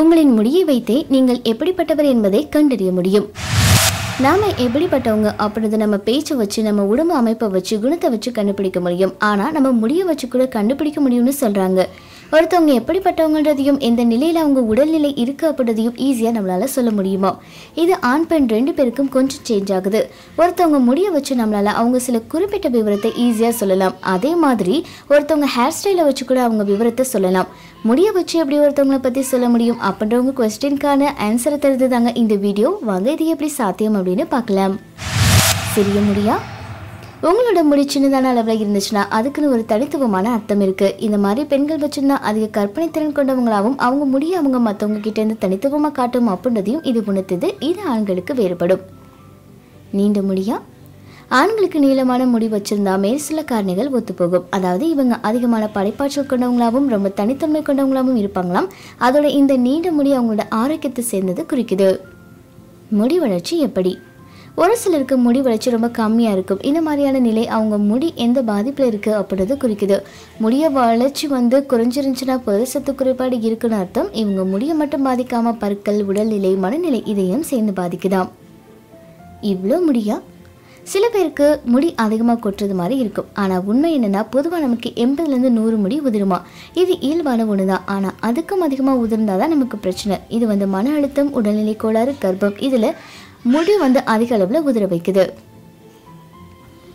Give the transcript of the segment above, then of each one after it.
உங்களின் முடியை வைத்தே நீங்கள் எப்படிப்பட்டவர் என்பதை கண்டறிய முடியும். நாம எப்படிப்பட்டவங்க அப்படின்றத நம்ம பேச்சை வச்சு நம்ம உடம்பு அமைப்பை வச்சு குணத்தை வச்சு கண்டுபிடிக்க முடியும். ஆனா நம்ம முடிய வச்சு கூட கண்டுபிடிக்க முடியும்னு சொல்றாங்க. ஒருத்தவங்க எப்படிப்பட்டவங்கன்றதையும் எந்த நிலையில் அவங்க உடல்நிலை இருக்கு அப்படின்றதையும் ஈஸியாக நம்மளால் சொல்ல முடியுமா? இது ஆண் பெண் ரெண்டு பேருக்கும் கொஞ்சம் சேஞ்ச் ஆகுது. ஒருத்தவங்க முடிய வச்சு நம்மளால் அவங்க சில குறிப்பிட்ட விவரத்தை ஈஸியாக சொல்லலாம். அதே மாதிரி ஒருத்தவங்க ஹேர் ஸ்டைலை வச்சு கூட அவங்க விவரத்தை சொல்லலாம். முடிய வச்சு எப்படி ஒருத்தவங்கள பற்றி சொல்ல முடியும் அப்படின்றவங்க கொஸ்டின்கான ஆன்சரை தருது தாங்க இந்த வீடியோ வாங்க இது எப்படி சாத்தியம் அப்படின்னு பார்க்கலாம். சிறிய முடியா? உங்களோட முடி சின்னதான அளவில் இருந்துச்சுன்னா அதுக்குன்னு ஒரு தனித்துவமான அர்த்தம் இருக்கு. இந்த மாதிரி பெண்கள் வச்சிருந்தா அதிக கற்பனை திறன் கொண்டவங்களாகவும் அவங்க முடிய அவங்க மற்றவங்க கிட்டேருந்து தனித்துவமாக காட்டும் அப்படின்றதையும் இது உணர்த்துது. இது ஆண்களுக்கு வேறுபடும். நீண்ட முடியா? ஆண்களுக்கு நீளமான முடி வச்சிருந்தா மேல் சில காரணிகள் ஒத்துப்போகும். அதாவது இவங்க அதிகமான படைப்பாற்றல் கொண்டவங்களாகவும் ரொம்ப தனித்தன்மை கொண்டவங்களாகவும் இருப்பாங்களாம். அதோட இந்த நீண்ட முடி அவங்களோட ஆரோக்கியத்தை சேர்ந்தது குறிக்குது. முடி வளர்ச்சி எப்படி? ஒரு சிலருக்கு முடி வளர்ச்சி ரொம்ப கம்மியாக இருக்கும். இந்த மாதிரியான நிலை அவங்க முடி எந்த பாதிப்பில் இருக்குது அப்படின்றது குறிக்குது. முடிய வளர்ச்சி வந்து குறைஞ்சிருந்துச்சுன்னா புரதசத்து குறைபாடு இருக்குன்னு அர்த்தம். இவங்க முடியை மட்டும் பாதிக்காமல் பற்கள் உடல்நிலை மனநிலை இதையும் சேர்ந்து பாதிக்குதாம். இவ்வளோ முடியா? சில பேருக்கு முடி அதிகமாக கொட்டுறது மாதிரி இருக்கும். ஆனால் உண்மை என்னென்னா பொதுவாக நமக்கு எண்பதுலேருந்து நூறு முடி உதிருமா? இது இயல்பான ஒன்று தான் ஆனால் அதுக்கும் அதிகமாக உதிர்ந்தால் தான் நமக்கு பிரச்சனை. இது வந்து மன அழுத்தம் உடல்நிலை கோளாறு கர்ப்பம். இதில் முடி வந்து அதிக அளவில் உதிர வைக்குது.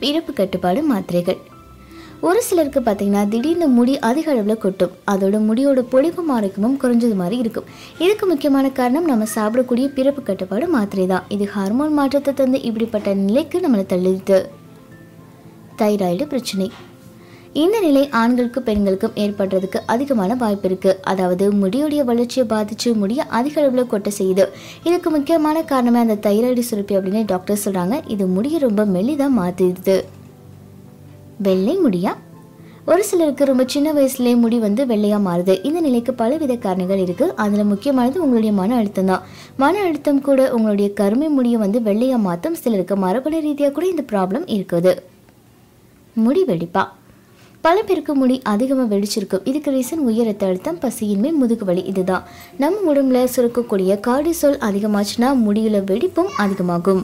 பிறப்பு கட்டுப்பாடு மாத்திரைகள். ஒரு சிலருக்கு பார்த்தீங்கன்னா திடீர்னு முடி அதிக அளவில் கொட்டும். அதோட முடியோட பொலிவும் ஆரோக்கியமும் குறைஞ்சது மாதிரி இருக்கும். இதுக்கு முக்கியமான காரணம் நம்ம சாப்பிடக்கூடிய பிறப்பு கட்டுப்பாடு மாத்திரை தான் இது ஹார்மோன் மாற்றத்தை தந்து இப்படிப்பட்ட நிலைக்கு நம்மளை தள்ளிடுது தைராய்டு பிரச்சனை. இந்த நிலை ஆண்களுக்கும் பெண்களுக்கும் ஏற்படுறதுக்கு அதிகமான வாய்ப்பு இருக்கு. அதாவது முடியுடைய வளர்ச்சியை பாதிச்சு முடிய அதிக அளவில் கொட்ட செய்யுது. இதுக்கு முக்கியமான காரணமே அந்த தைராய்டு சுரப்பி அப்படின்னு டாக்டர் சொல்றாங்க. இது முடியை ரொம்ப மெல்லிதான் மாத்திடுது. வெள்ளை முடியா? ஒரு சிலருக்கு ரொம்ப சின்ன வயசுலேயே முடி வந்து வெள்ளையாக மாறுது. இந்த நிலைக்கு பலவித காரணங்கள் இருக்குது அதில் முக்கியமானது உங்களுடைய மன அழுத்தம் தான் மன அழுத்தம் கூட உங்களுடைய கருமை முடியை வந்து வெள்ளையாக மாற்றும் சிலருக்கு மரபணு ரீதியாக கூட இந்த ப்ராப்ளம் இருக்குது. முடி வெடிப்பா? பல பேருக்கு முடி அதிகமாக வெடிச்சிருக்கும். இதுக்கு ரீசன் உயர் ரத்த அழுத்தம் பசியின்மை முதுகு வலி இதுதான். நம்ம உடம்புல சுரக்கக்கூடிய கார்டிசோல் அதிகமாச்சுன்னா முடியில வெடிப்பும் அதிகமாகும்.